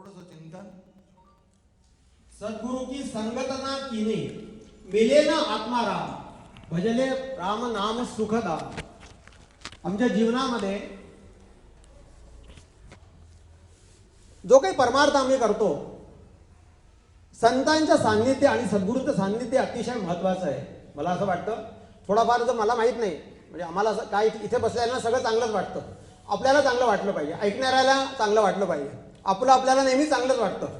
थोडस चिंतन. सद्गुरु की संगतना किने मिले ना आत्माराम भजले राम नाम सुखदा. आमच्या जीवनामध्ये जो काही परमार्थ आम्ही करतो संतांच्या सान्निध्य आणि सद्गुरूचं सान्निध्य अतिशय महत्वाचं आहे. मला असं वाटतं. थोडाफार जर मला माहीत नाही म्हणजे आम्हाला असं काय इथे बसल्याला सगळं चांगलंच वाटतं. आपल्याला चांगलं वाटलं पाहिजे. ऐकणाऱ्याला चांगलं वाटलं पाहिजे. आपलं आपल्याला नेहमी चांगलंच वाटतं.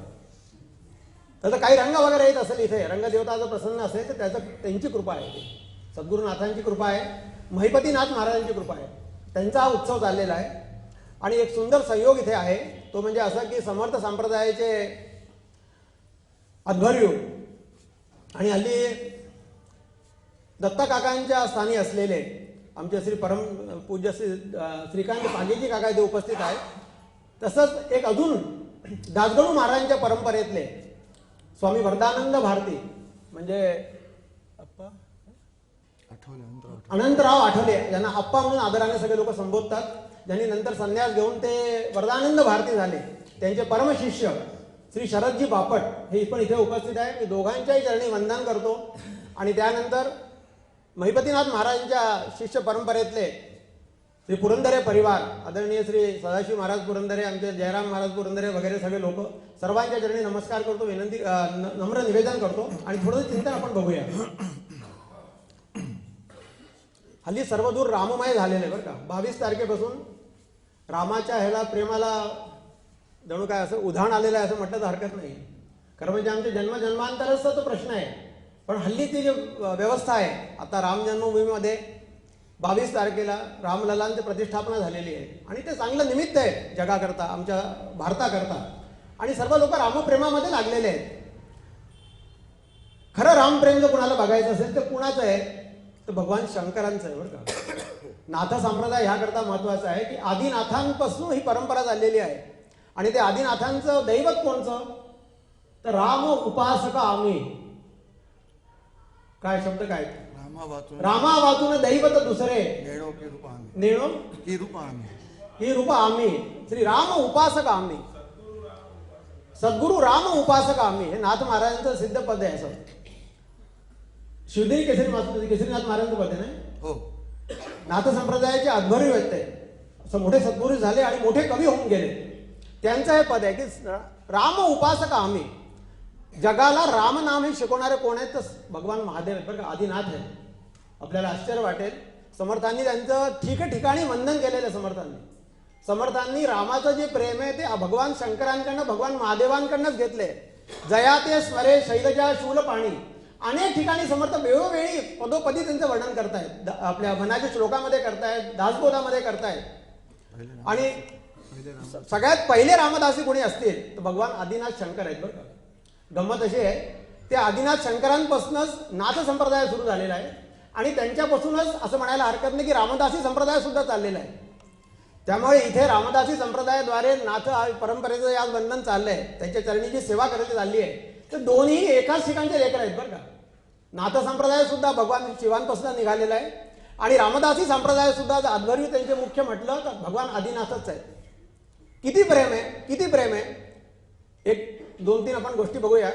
तर काही रंग वगैरे येत असेल इथे रंगदेवता जर प्रसन्न असेल तर त्याचं त्यांची कृपा आहे ती. सद्गुरुनाथांची कृपा आहे महिपतीनाथ महाराजांची कृपा आहे. त्यांचा हा उत्सव चाललेला आहे. आणि एक सुंदर संयोग इथे आहे तो म्हणजे असं की समर्थ संप्रदायाचे अध्वर्यू आणि हल्ली दत्ता काकांच्या स्थानी असलेले आमचे श्री परम पूज्य श्री श्रीकांत पांडेजी काका इथे उपस्थित आहेत. तसंच एक अजून दासगणू महाराजांच्या परंपरेतले स्वामी वरदानंद भारती म्हणजे अप्पा? अनंतराव आठवले. यांना अप्पा म्हणून आदराने सगळे लोक संबोधतात. ज्यांनी नंतर संन्यास घेऊन ते वरदानंद भारती झाले. त्यांचे परमशिष्य श्री शरदजी बापट हे पण इथे उपस्थित आहे मी दोघांच्याही चरणी वंदन करतो. आणि त्यानंतर महिपतीनाथ महाराजांच्या शिष्य परंपरेतले श्री पुरंदरे परिवार आदरणीय श्री सदाशिव महाराज पुरंदरे आमचे जयराम महाराज पुरंदरे वगैरे सगळे लोक सर्वांच्या चरणी नमस्कार करतो विनंती नम्र निवेदन करतो आणि थोडंसं चिंतन आपण बघूया. हल्ली सर्वदूर राममय झालेलं आहे बरं का. बावीस तारखेपासून रामाच्या ह्याला प्रेमाला जणू काय असं उधाण आलेलं आहे असं म्हटलं तर हरकत नाही. खरं म्हणजे आमचे जन्मजन्मांतरचा तो प्रश्न आहे. पण हल्लीची जी व्यवस्था आहे आता राम जन्मभूमीमध्ये बावीस तारखेला रामललांची प्रतिष्ठापना झालेली आहे. आणि ते चांगलं निमित्त आहे जगाकरता आमच्या भारताकरता. आणि सर्व लोक रामप्रेमामध्ये लागलेले आहेत. खरं रामप्रेम जर कुणाला बघायचं असेल तर कुणाचं आहे? तर भगवान शंकरांचं आहे बरं का. नाथ संप्रदाय ह्याकरता महत्त्वाचा आहे की आदिनाथांपासून ही परंपरा चाललेली आहे. आणि ते आदिनाथांचं दैवत कोणचं? तर राम उपासक आम्ही. काय शब्द काय? रामा वाचून दैवत दुसरे. नेणो की रूप आम्ही. नेणो? की रूप आम्ही. ही रूप आम्ही. श्री राम उपासक आम्ही. सद्गुरु राम उपासक आम्ही. हे नाथ महाराजांचं सिद्ध पद आहे असं. शिवदेवी केसरी केसरीनाथ महाराजांचं पद आहे ना? हो. नाथ संप्रदायाचे अध्वर्य आहेत ते असं मोठे सद्गुरू झाले आणि मोठे कवी होऊन गेले. त्यांचं हे पद आहे की राम उपासक आम्ही. जगाला राम नाम हे शिकवणारे कोण आहेत? तर भगवान महादेव आहेत बरं का? आदिनाथ आहे आपल्याला आश्चर्य वाटेल. समर्थांनी त्यांचं ठिकठिकाणी वंदन केलेलं आहे समर्थांनी. समर्थांनी रामाचं जे प्रेम आहे ते भगवान शंकरांकडनं भगवान महादेवांकडनंच घेतले जया ते स्वरे शैलजा शूल पाणी. अनेक ठिकाणी समर्थ वेळोवेळी पदोपदी त्यांचं वर्णन करतायत. द- आपल्या मनाच्या श्लोकामध्ये करतायत दासबोधामध्ये करतायत. आणि सगळ्यात पहिले रामदासी कोणी असतील? तर भगवान आदिनाथ शंकर आहेत बरं का? गंमत अशी आहे ते आदिनाथ शंकरांपासूनच नाथ संप्रदाय सुरू झालेला आहे आणि त्यांच्यापासूनच असं म्हणायला हरकत नाही की रामदासी संप्रदाय सुद्धा चाललेला आहे. त्यामुळे इथे रामदासी संप्रदायाद्वारे नाथ परंपरेचं आज बंधन चाललंय त्यांच्या चरणीची सेवा करायची चालली आहे तर दोन्ही एकाच ठिकाणचे लेकर आहेत बरं का. नाथ संप्रदाय सुद्धा भगवान शिवांपासून निघालेला आहे आणि रामदासी संप्रदाय सुद्धा त्यांचे मुख्य म्हटलं तर भगवान आदिनाथच आहेत. किती प्रेम आहे किती प्रेम आहे? एक दोन तीन आपण गोष्टी बघूया.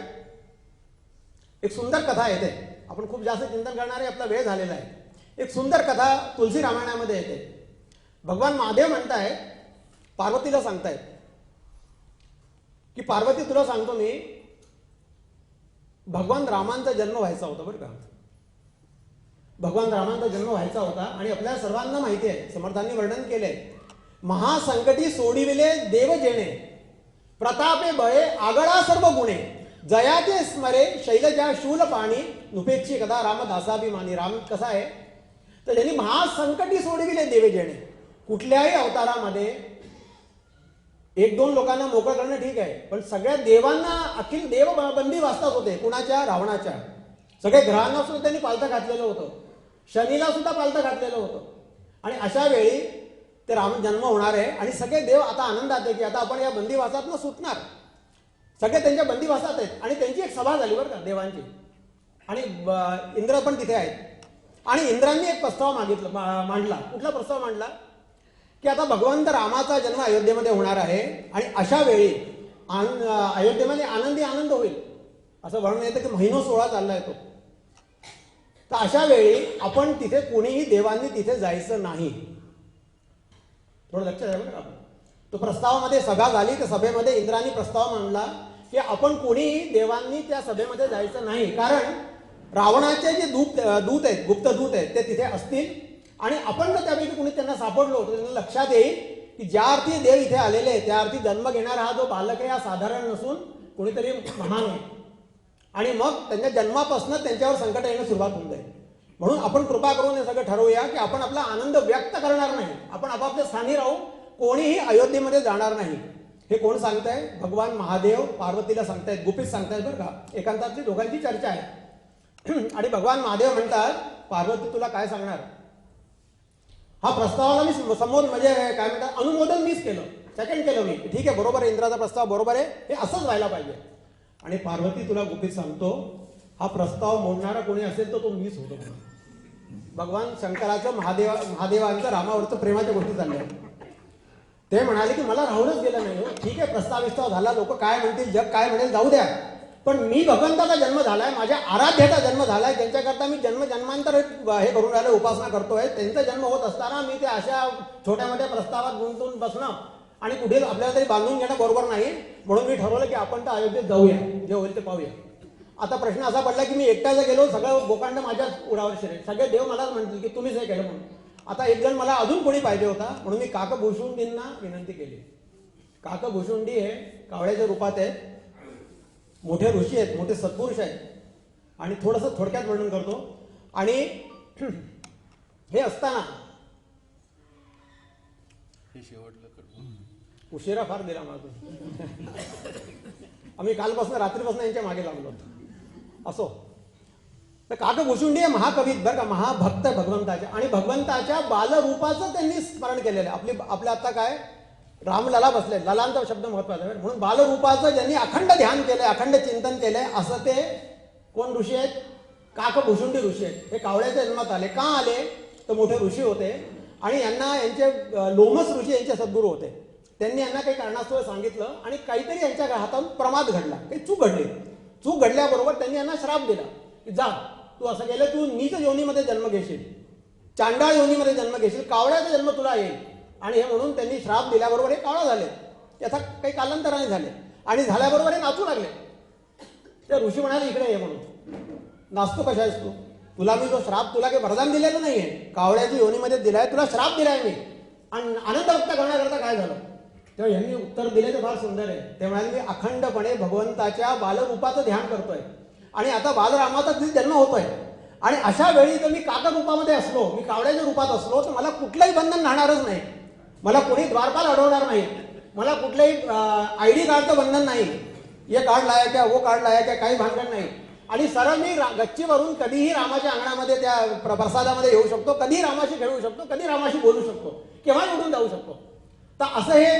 एक सुंदर कथा येते. आपण खूप जास्त चिंतन करणारे आपला वेळ झालेला आहे. एक सुंदर कथा तुलसी रामायणामध्ये येते. भगवान महादेव म्हणताय पार्वतीला सांगतायत की पार्वती तुला सांगतो मी भगवान रामांचा जन्म व्हायचा होता बरं का. भगवान रामांचा जन्म व्हायचा होता आणि आपल्या सर्वांना माहिती आहे समर्थांनी वर्णन केलंय. महासंकटी सोडिविले देव जेणे प्रतापे बळे आगळा सर्व गुणे. जयाचे स्मरे शैलजा शूल पाणी. नुपेक्षी कदा रामदासाभिमानी. राम कसा आहे? तर त्यांनी महासंकटी सोडविले देवेजेने कुठल्याही अवतारामध्ये एक दोन लोकांना मोकळं करणं ठीक आहे. पण सगळ्या देवांना अखिल देव बंदी वाचतात होते कुणाच्या? रावणाच्या. सगळे ग्रहांना सुद्धा त्यांनी पालथं घातलेलं होतं. शनीला सुद्धा पालथं घातलेलं होतं. आणि अशा वेळी ते राम जन्म होणार आहे आणि सगळे देव आता आनंदात आहे की आता आपण या बंदिवासातनं सुटणार. सगळे त्यांच्या बंदीवासात आहेत आणि त्यांची एक सभा झाली बरं का देवांची. आणि ब- इंद्र पण तिथे आहेत. आणि इंद्रांनी एक प्रस्ताव मागितला मांडला. कुठला प्रस्ताव मांडला? की आता भगवंत रामाचा जन्म अयोध्येमध्ये होणार आहे आणि अशा वेळी आन- अयोध्येमध्ये आनंदी आनंद होईल. असं म्हणून येतं की महिनो सोहळा चालला येतो तर अशा वेळी आपण तिथे कोणीही देवांनी तिथे जायचं नाही. थोडं लक्षात आहे बरं का आपण. तो प्रस्तावामध्ये सभा झाली तर सभेमध्ये इंद्राने प्रस्ताव मांडला की आपण कोणीही देवांनी त्या सभेमध्ये जायचं नाही. कारण रावणाचे जे दूत दूत आहेत गुप्त दूत आहेत ते तिथे असतील. आणि आपण जर त्यापैकी कुणी त्यांना सापडलो तर त्यांना लक्षात येईल की ज्या अर्थी देव इथे आलेले आहे त्या अर्थी जन्म घेणारा हा जो बालक आहे हा साधारण नसून कोणीतरी महान आहे. आणि मग त्यांच्या जन्मापासून त्यांच्यावर संकट येणं सुरुवात होऊन जाईल. म्हणून आपण कृपा करून हे सगळं ठरवूया की आपण आपला आनंद व्यक्त करणार नाही. आपण आपापल्या स्थानी राहू. कोणीही अयोध्येमध्ये जाणार नाही. हे कोण सांगताय? भगवान महादेव पार्वतीला सांगतायत गुपित सांगतायत बरं का? एकांतातली दोघांची चर्चा आहे. आणि भगवान महादेव म्हणतात पार्वती तुला काय सांगणार? हा प्रस्तावाला मी समोर म्हणजे काय म्हणतात? अनुमोदन मीच केलं. सेकंड केलं मी. ठीक आहे बरोबर आहे इंद्राचा प्रस्ताव बरोबर आहे. हे असंच व्हायला पाहिजे. आणि पार्वती तुला गुपित सांगतो हा प्रस्ताव मोडणारा कोणी असेल तर तो मीच होतो भगवान शंकराचं महादेवा महादेवांचं रामावरचं प्रेमाच्या गोष्टी चालल्या. ते म्हणाले की मला राहूनच गेलं नाही हो. ठीक आहे प्रस्ताव विस्ताव झाला लोक काय म्हणतील जग काय म्हणेल जाऊ द्या. पण मी भगवंताचा जन्म झालाय माझ्या आराध्याचा जन्म झालाय ज्यांच्याकरता मी जन्म जन्मांतर हे करून राहिलो उपासना करतोय. त्यांचा जन्म होत असताना मी ते अशा छोट्या मोठ्या प्रस्तावात गुंतून बसणं आणि कुठे आपल्याला तरी बांधून घेणं बरोबर नाही. म्हणून मी ठरवलं की आपण तर अयोध्येत जाऊया. जे होईल ते पाहूया. आता प्रश्न असा पडला की मी एकटा जर गेलो सगळं गोकांड माझ्याच उडावर शिरेल. सगळे देव मलाच म्हणतील की तुम्हीच हे केलं म्हणून. आता एक जण मला अजून कोणी पाहिजे होता म्हणून मी काक भुशुंडींना विनंती केली. काक भुशुंडी हे कावळ्याच्या रूपात आहेत. मोठे ऋषी आहेत मोठे सत्पुरुष आहेत. आणि थोडंसं थोडक्यात वर्णन करतो. आणि हे असताना उशिरा फार दिला मला तुम्ही. आम्ही कालपासून रात्रीपासून यांच्या मागे लागलो असो. तर काक भुशुंडी हे महाकवीत बरं का महाभक्त भगवंताच्या आणि भगवंताच्या बालरूपाचं त्यांनी स्मरण केलेलं आहे. आपली आपल्या आता काय? रामलला बसले. ललांचा शब्द महत्त्वाचा आहे. म्हणून बालरूपाचं ज्यांनी अखंड ध्यान केलंय अखंड चिंतन केलंय असं ते कोण ऋषी आहेत? काक भुशुंडी ऋषी आहेत. हे कावळ्याच्या जन्मात आले. का आले? तर मोठे ऋषी होते. आणि यांना यांचे लोमस ऋषी यांचे सद्गुरू होते. त्यांनी यांना काही कारणास्तव सांगितलं आणि काहीतरी यांच्या हातात प्रमाद घडला. काही चूक घडली. चूक घडल्याबरोबर त्यांनी यांना श्राप दिला की जा तू असं केलं तू नीच योनीमध्ये जन्म घेशील. चांडाळ योनीमध्ये जन्म घेशील कावळ्याचा जन्म तुला येईल. आणि हे म्हणून त्यांनी श्राप दिल्याबरोबर हे कावळा झाले. त्याचा काही कालांतराने झाले. आणि झाल्याबरोबर हे नाचू लागले. ते ऋषी म्हणाले इकडे ये म्हणून. नाचतो कशा आहेस तू? तुला मी जो श्राप तुला काही वरदान दिलेलं नाही आहे कावळ्याच्या योनीमध्ये दिलाय तुला श्राप दिलाय मी. आणि आनंद व्यक्त करण्याकरता काय झालं? तेव्हा यांनी उत्तर दिले ते फार सुंदर आहे. ते म्हणाले मी अखंडपणे भगवंताच्या बालरूपाचं ध्यान करतोय. आणि आता बालरामाचा तिथे जन्म होतोय. आणि अशा वेळी जर मी काका रूपामध्ये असलो मी कावड्याच्या रूपात असलो तर मला कुठलंही बंधन राहणारच नाही. मला कोणी द्वारपाल अडवणार नाही. मला कुठलंही आय डी कार्डचं बंधन नाही. हे कार्ड लाया त्या वो कार्ड लाया त्या काही भांडण नाही. आणि सरळ मी रा- गच्चीवरून कधीही रामाच्या अंगणामध्ये त्या प्रसादामध्ये येऊ शकतो कधीही रामाशी खेळू शकतो कधी रामाशी बोलू शकतो केव्हा उडून जाऊ शकतो. तर असं हे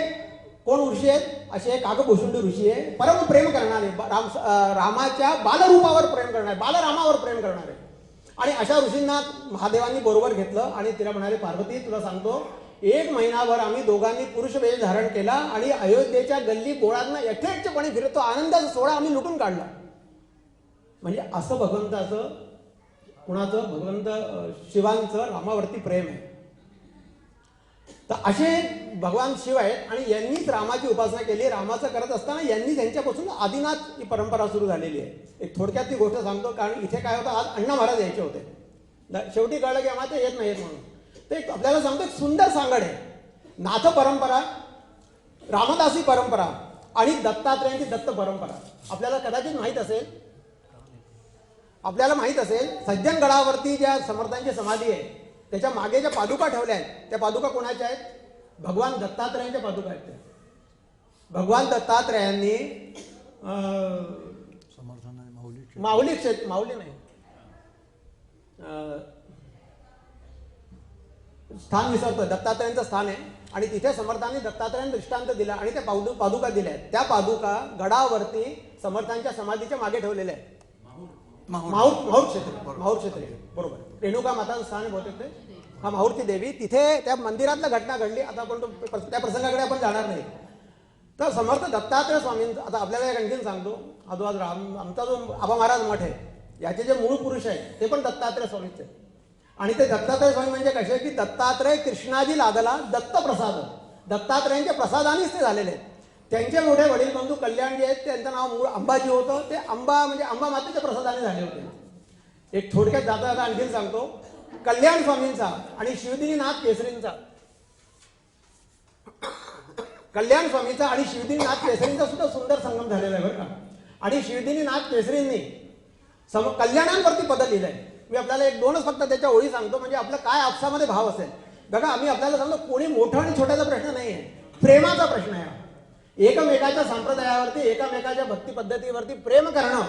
कोण ऋषी आहेत? असे काकभूषुंडी ऋषी आहे. परम प्रेम करणारे राम रामाच्या बालरूपावर प्रेम करणारे बालरामावर प्रेम करणारे. आणि अशा ऋषींना महादेवांनी बरोबर घेतलं आणि तिला म्हणाले पार्वती तुला सांगतो एक महिनाभर आम्ही दोघांनी पुरुष वेश धारण केला आणि अयोध्येच्या गल्ली बोळांना यथेच्छपणे फिरतो. आनंदाचा सोहळा आम्ही लुटून काढला. म्हणजे असं भगवंताचं कुणाचं? भगवंत शिवांचं रामावरती प्रेम आहे. तर असे भगवान शिव आहेत आणि यांनीच रामाची उपासना केली रामाचं करत असताना यांनी त्यांच्यापासून आदिनाथ ही परंपरा सुरू झालेली आहे. एक थोडक्यात ती गोष्ट सांगतो कारण इथे काय होतं आज अण्णा महाराज यायचे होते. द- शेवटी कळलं की आम्हाला ते येत नाहीत म्हणून. ते एक आपल्याला सांगतो एक सुंदर सांगड आहे. नाथ परंपरा रामदासी परंपरा आणि दत्तात्रयांची दत्त परंपरा. आपल्याला कदाचित माहीत असेल आपल्याला माहीत असेल सज्जन गडावरती ज्या समर्थांची समाधी आहे त्याच्यामागे ज्या पादुका ठेवल्या आहेत त्या पादुका कोणाच्या आहेत? भगवान दत्तात्रयांच्या पादुका आहेत त्या. भगवान दत्तात्रयांनी माऊली क्षेत्र माऊली नाही. स्थान विसरतोय. दत्तात्रयांचं स्थान आहे. आणि तिथे समर्थांनी दत्तात्रयांनी दृष्टांत दिला आणि त्या पादु पादुका दिल्या आहेत. त्या पादुका गडावरती समर्थांच्या समाधीच्या मागे ठेवलेल्या आहेत. माहूर. माहूर क्षेत्र माहूर क्षेत्र. बरोबर. रेणुका माताचं स्थान आहे बहुतेक ते. हा माहुर्ती देवी. तिथे त्या मंदिरातल्या घटना घडली आता आपण तो प्र- त्या प्रसंगाकडे आपण जाणार नाही. तर समर्थ दत्तात्रय स्वामींचं आता आपल्याला एक आणखीन सांगतो. आजोबाज राम आमचा जो आबा महाराज मठ आहे याचे जे मूळ पुरुष आहेत ते पण दत्तात्रय स्वामीच आणि ते दत्तात्रय स्वामी म्हणजे कसे की दत्तात्रय कृष्णाजी लादला दत्त प्रसाद दत्तात्रयांच्या प्रसादानेच ते झालेले आहेत. त्यांचे मोठे वडील बंधू कल्याण जे आहेत. त्यांचं नाव मूळ अंबाजी होतं. ते अंबा म्हणजे अंबा मातेच्या प्रसादाने झाले होते. एक थोडक्यात जाता जाता आणखीन सांगतो. कल्याण स्वामींचा आणि शिवदिनीनाथ केसरींचा. कल्याण स्वामीचा आणि शिवदिनीनाथ केसरींचा सुद्धा सुंदर संगम झालेला आहे बरं का. आणि शिवदिनीनाथ केसरींनी सम कल्याणांवरती पद लिहिलंय. मी आपल्याला एक दोनच फक्त त्याच्या ओळी सांगतो म्हणजे आपलं काय आपसामध्ये भाव असेल. बघा आम्ही आपल्याला सांगतो कोणी मोठं आणि छोट्याचा प्रश्न नाही आहे प्रेमाचा प्रश्न आहे एकमेकाच्या संप्रदायावरती एकमेकाच्या भक्ती पद्धतीवरती प्रेम करणं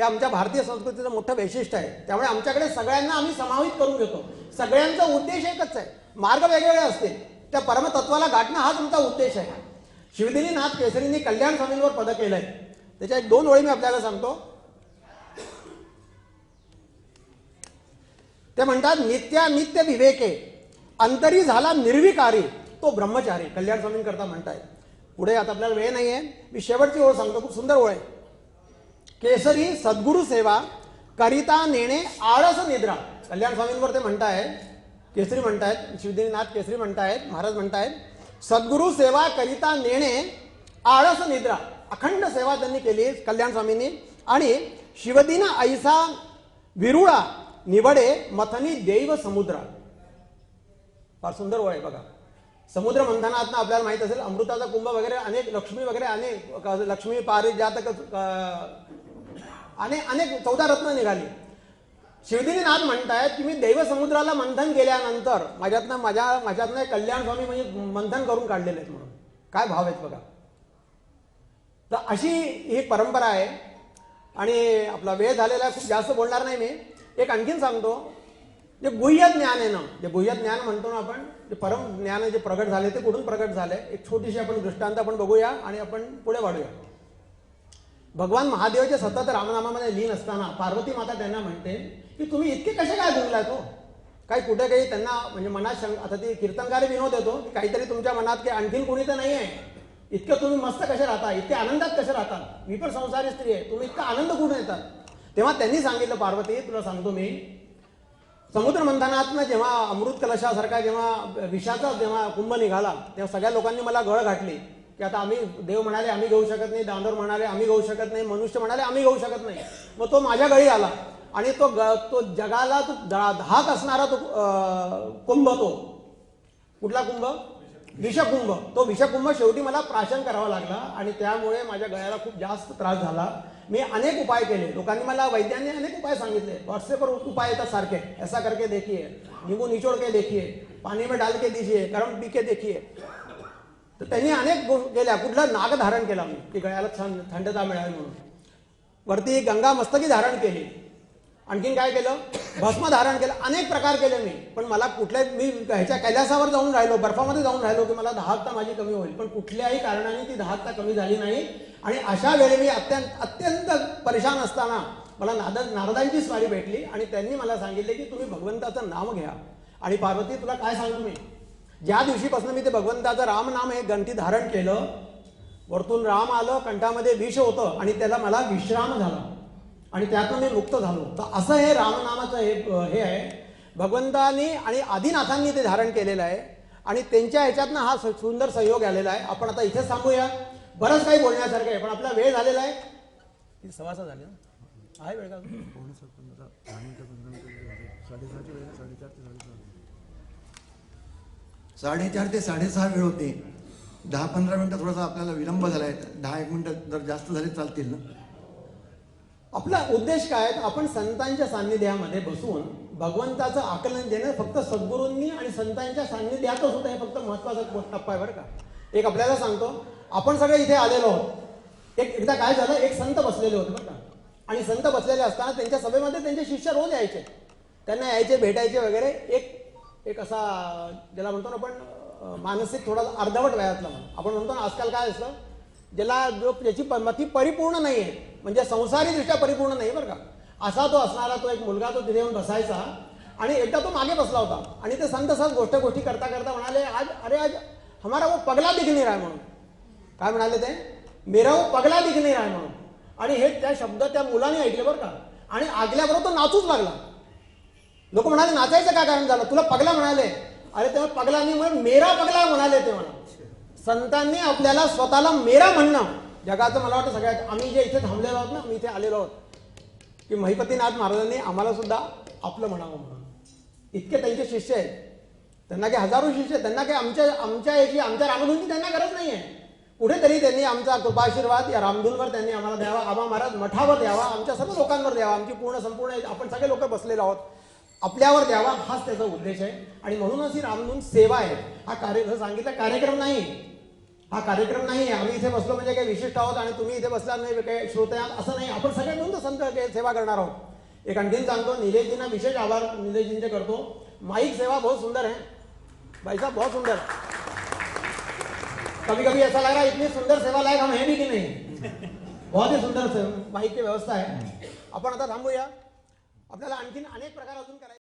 हे आमच्या भारतीय संस्कृतीचं मोठं वैशिष्ट्य आहे. त्यामुळे आमच्याकडे सगळ्यांना आम्ही समावित करून घेतो. सगळ्यांचा उद्देश एकच आहे. मार्ग वेगवेगळे असतील. त्या परमतत्वाला गाठणं हा तुमचा उद्देश आहे. शिवदिनीनाथ केसरींनी कल्याण स्वामींवर पदं केलं आहे त्याच्या एक दोन ओळी मी आपल्याला सांगतो. ते म्हणतात नित्या नित्य विवेके अंतरी झाला निर्विकारी तो ब्रह्मचारी. कल्याण स्वामींकरता म्हणताय पुढे आता आपल्याला वेळ नाही आहे मी शेवटची ओळ सांगतो. खूप सुंदर ओळ आहे. केसरी सद्गुरु सेवा करिता नेणे आळस निद्रा. कल्याण स्वामींवर ते म्हणताय केसरी म्हणतायत शिवदिनीनाथ केसरी म्हणतायत महाराज म्हणतायत सद्गुरु सेवा करिता नेणे आळस निद्रा. अखंड सेवा त्यांनी केली कल्याण स्वामींनी. आणि शिवदिन ऐसा विरुळा निवडे मथनी देव समुद्र. फार सुंदर ओळ आहे बघा. समुद्र मंथनातनं आपल्याला माहीत असेल अमृताचा कुंभ वगैरे अनेक लक्ष्मी वगैरे अनेक लक्ष्मी लक्ष्मी पारिजातक आणि अनेक चौदा रत्न निघाली. शिवदिनीनाथ म्हणतायत की मी देवसमुद्राला मंथन केल्यानंतर माझ्यातनं माझ्या माझ्यातनं एक कल्याण स्वामी म्हणजे मंथन करून काढलेले आहेत म्हणून. काय भाव आहेत बघा. तर अशी ही परंपरा आहे. आणि आपला वेळ झालेला खूप जास्त बोलणार नाही मी. एक आणखीन सांगतो. जे गुह्य ज्ञान आहे ना जे गुह्य ज्ञान म्हणतो ना आपण जे परम ज्ञान जे प्रगट झाले ते कुठून प्रगट झाले? एक छोटीशी आपण दृष्टांत आपण बघूया आणि आपण पुढे वाढूया. भगवान महादेवाचे सतत रामनामामध्ये लीन असताना पार्वती माता त्यांना म्हणते की तुम्ही इतके कसे काय गुंगलात हो? काही कुठे काही त्यांना म्हणजे मनात शंक आता ती कीर्तनकार विनोद येतो की काहीतरी तुमच्या मनात की आणखीन कोणी तर नाही आहे इतकं तुम्ही मस्त कसे राहता? इतके आनंदात कसे राहतात मी पण संसारी स्त्री आहे. तुम्ही इतका आनंद कुठून येतात तेव्हा त्यांनी सांगितलं पार्वती तुला सांगतो मी. समुद्र मंथनातनं जेव्हा अमृत कलशासारखा जेव्हा विषाचा जेव्हा कुंभ निघाला तेव्हा सगळ्या लोकांनी मला गळ घातली. की आता आम्ही देव म्हणाले आम्ही घेऊ शकत नाही दांदर म्हणाले आम्ही घेऊ शकत नाही मनुष्य म्हणाले आम्ही घेऊ शकत नाही. मग तो माझ्या घरी आला आणि तो ग तो जगाला तो धाक असणारा तो कुंभ तो. कुठला कुंभ? विषकुंभ. तो विषकुंभ शेवटी मला प्राशन करावा लागला आणि त्यामुळे माझ्या गळ्याला खूप जास्त त्रास झाला. मी अनेक उपाय केले. लोकांनी मला वैद्यांनी अनेक उपाय सांगितले. व्हॉट्सअपवर उपाय येतात सारखे. ऐसा करके देखिए. निंबू निचोड के देखिए. पाणी में डाल के दीजिए. गरम पी के देखिए. तर त्यांनी अनेक केल्या. कुठलं नाग धारण केला मी की गळ्याला थंड थंडता मिळावी म्हणून. वरती गंगा मस्तकी धारण केली. आणखीन काय केलं? भस्म धारण केलं. अनेक प्रकार केले मी. पण मला कुठल्या मी ह्याच्या कैलासावर जाऊन राहिलो बर्फामध्ये जाऊन राहिलो की मला दहाकता माझी कमी होईल. पण कुठल्याही कारणाने ती दहाकता कमी झाली नाही. आणि अशा वेळी मी अत्यंत अत्यंत परेशान असताना मला नाद नारदांची स्वारी भेटली. आणि त्यांनी मला सांगितले की तुम्ही भगवंताचं नाव घ्या. आणि पार्वती तुला काय सांगतो मी? ज्या दिवशीपासून मी ते भगवंताचं राम नाम हे गंठी धारण केलं वरतून राम आलं कंठामध्ये विष होतं आणि त्याला मला विश्राम झाला. आणि त्यातून मी मुक्त झालो. तर असं हे रामनामाचं हे हे आहे. भगवंतानी आणि आदिनाथांनी ते धारण केलेलं आहे. आणि त्यांच्या ह्याच्यातनं हा स- सुंदर सहयोग आलेला आहे. आपण आता इथेच थांबूया. बरंच काही बोलण्यासारखं आहे पण आपला वेळ झालेला आहे. किती झाले आहे वेळ का साडेचार ते साडेसहा वेळ होते. दहा पंधरा मिनटं थोडासा आपल्याला विलंब झाला आहे दहा एक मिनटं जर जास्त झाले चालतील ना? आपला उद्देश काय आपण संतांच्या सान्निध्यामध्ये बसून भगवंताचं आकलन देणं फक्त सद्गुरूंनी आणि संतांच्या सान्निध्यातच होतं हे फक्त महत्त्वाचा टप्पा आहे बरं का. एक आपल्याला सांगतो आपण सगळे इथे आलेलो आहोत. एक एकदा काय झालं एक संत बसलेले होते बरं का. आणि संत बसलेले असताना त्यांच्या सभेमध्ये त्यांचे शिष्य रोज यायचे. त्यांना यायचे भेटायचे वगैरे. एक एक असा ज्याला म्हणतो ना आपण मानसिक थोडा अर्धवट वयातला म्हणून. आपण म्हणतो ना आजकाल काय असतं ज्याला जो ज्याची मती परिपूर्ण नाही आहे म्हणजे संसारीदृष्ट्या परिपूर्ण नाही बरं का. असा तो असणारा तो एक मुलगा तो तिथे येऊन बसायचा आणि एकदा तो मागे बसला होता आणि ते संत सहज गोष्ट गोष्टी करता करता म्हणाले आज अरे आज हमारा वो पगला दिख नाही राय म्हणून. काय म्हणाले ते? मेराव पगला दिघणे आहे म्हणून. आणि हे त्या शब्द त्या मुलाने ऐकले बरं का. आणि ऐकल्याबरोबर तो नाचूच लागला. लोक म्हणाले नाचायचं काय कारण झालं? तुला पगला म्हणाले. अरे तेव्हा पगलांनी म्हणून मेरा पगला म्हणाले ते म्हणा संतांनी आपल्याला स्वतःला मेरा म्हणणं. जगाचं मला वाटतं सगळ्यात आम्ही जे इथे थांबलेलो आहोत ना आम्ही इथे आलेलो आहोत. की महिपतीनाथ महाराजांनी आम्हाला सुद्धा आपलं म्हणावं म्हणून. इतके त्यांचे शिष्य आहेत. त्यांना काही हजारो शिष्य आहेत. त्यांना काही आमच्या आमच्या याची आमच्या रामधूनची त्यांना गरज नाही आहे कुठेतरी त्यांनी आमचा कृपाशीर्वाद या रामधूनवर त्यांनी आम्हाला द्यावा. आबा महाराज मठावर द्यावा. आमच्या सर्व लोकांवर द्यावा. आमची पूर्ण संपूर्ण आपण सगळे लोक बसलेलो आहोत. आपल्यावर द्यावा हाच त्याचा उद्देश आहे. आणि म्हणूनच ही रामधून सेवा आहे. हा कार्य जसं सांगितलं कार्यक्रम नाही. हा कार्यक्रम नाही आहे. आम्ही इथे बसलो म्हणजे काही विशिष्ट आहोत आणि तुम्ही इथे बसला नाही काही श्रोते आहात असं नाही. आपण सगळे मिळून तर संत सेवा करणार आहोत. एक आणखीन सांगतो निलेशजींना विशेष आभार निलेशजींचे करतो. माईक सेवा बहुत सुंदर है भाई साहब बहुत सुंदर. कभी कभी ऐसा लग रहा है इतनी सुंदर सेवा लायक हम हैं भी कि नहीं? बहुत ही सुंदर माईक की व्यवस्था आहे. आपण आता थांबूया. आपल्याला आणखीन अनेक प्रकार अजून करायचे